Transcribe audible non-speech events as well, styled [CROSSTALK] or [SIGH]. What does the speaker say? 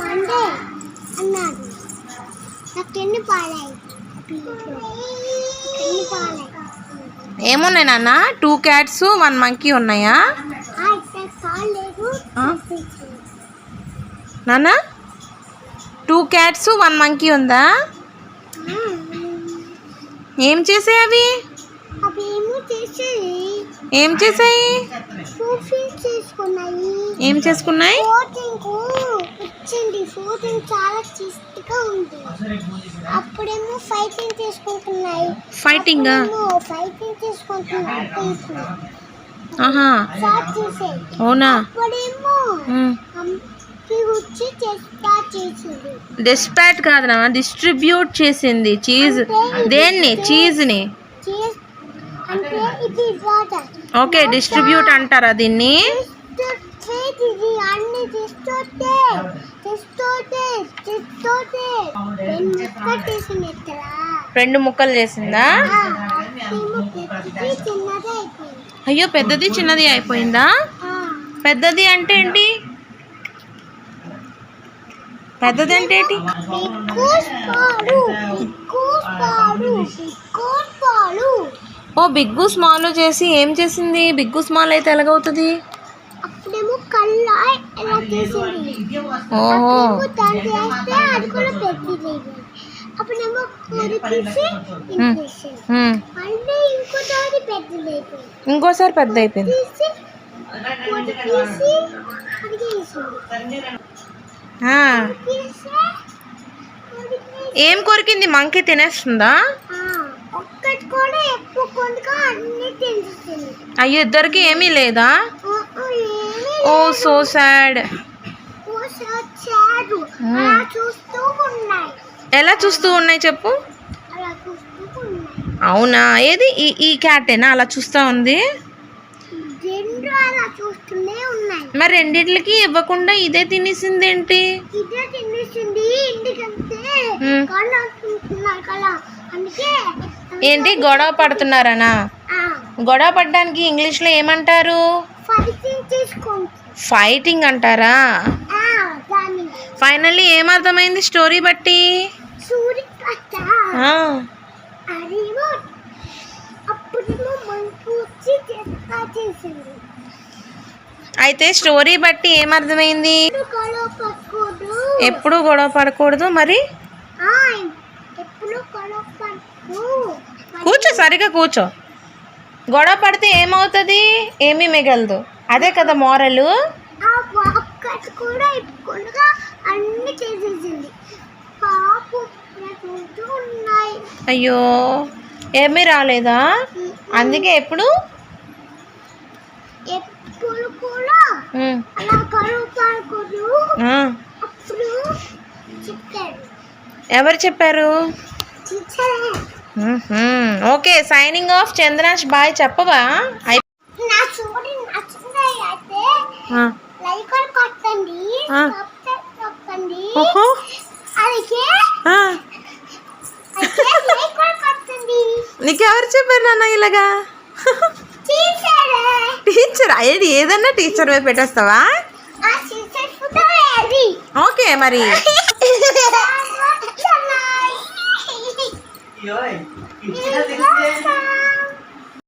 Monday అన్నాడు. నాన్న? Two cats one monkey ఉన్నాయా? నాన్న? టూ క్యాట్స్ వన్ మంకీ ఉందా? ఏం చేసాయి అవి? ఏం చేసాయి? ఏం చేసుకున్నాయి? అప్పుడేమో ఫైటింగ్ చేసుకుంటున్నాయి. చేసుకుంటున్నాయి అవునా? డిస్పాట్ కాదు నా డిస్ట్రిబ్యూట్ చేసింది చీజ్ దేన్ని? చీజ్ని. ఓకే డిస్ట్రిబ్యూట్ అంటారా దీన్ని? ఇది అన్ని తెస్తుంటే తెస్తుంటే తెస్తుంటే రెండు ముక్కటేసింది ఇక్కడ? రెండు ముక్కలు చేసిందా? అయ్యో పెద్దది చిన్నది అయిపోయిందా? పెద్దది అంటే ఏంటి? పెద్దది అంటే ఏంటి? ఓ బిగ్గు స్మాల్ చేసి ఏం చేసింది? బిగ్గు స్మాల్ అయితే ఎలాగవుతుంది? ఎలా చేసింది దాన్ని చేస్తే అది కూడా అప్పుడేమో కూర తీసి. మళ్ళీ ఇంకోసారి పెద్ద అయిపోయింది. ఏం కొరికింది? మంకీ తినేస్తుందా? ఆ, ఒక్కటి కూడా ఎక్కువ కొండగా అన్ని తెలుస్తుంది అయ్యో ఇద్దరికి ఏమీ లేదా? ఓ సో సాడ్ ఎలా చూస్తూ ఉన్నాయి చెప్పు? అవునా? ఏది? ఈ ఈ క్యాటేనా అలా చూస్తూ ఉంది. మరి రెండిట్లకి ఇవ్వకుండా ఇదే తినేసింది ఏంటి అందుకే ఏంటి? గొడవ పడుతున్నారనా? గొడవ పడడానికి ఇంగ్లీష్లో ఏమంటారు? ఫైటింగ్ అంటారా? ఫైనల్లీ ఏమర్థమైంది స్టోరీ బట్టి? అయితే స్టోరీ బట్టి ఏమర్థమైంది? ఎప్పుడు గొడవ పడకూడదు. మరి? కూర్చో సరిగా కూర్చో. గొడవ పడితే ఏమవుతుంది? ఏమీ మిగలదు. అదే కదా మోరలు. అయ్యో ఏమీ రాలేదా? అందుకే ఎప్పుడు? ఎవరు చెప్పారు. ఓకే సైనింగ్ ఆఫ్ చంద్రాష్ బాయ్ చెప్పవా? నీకెవరు చెప్పారు నాన్న ఇలాగా? టీచరే అయ్యేది ఏదన్నా టీచర్ వైపు పెట్టేస్తావా? ఆ టీచర్ [LAUGHS] কি হয়? কি? দেখছে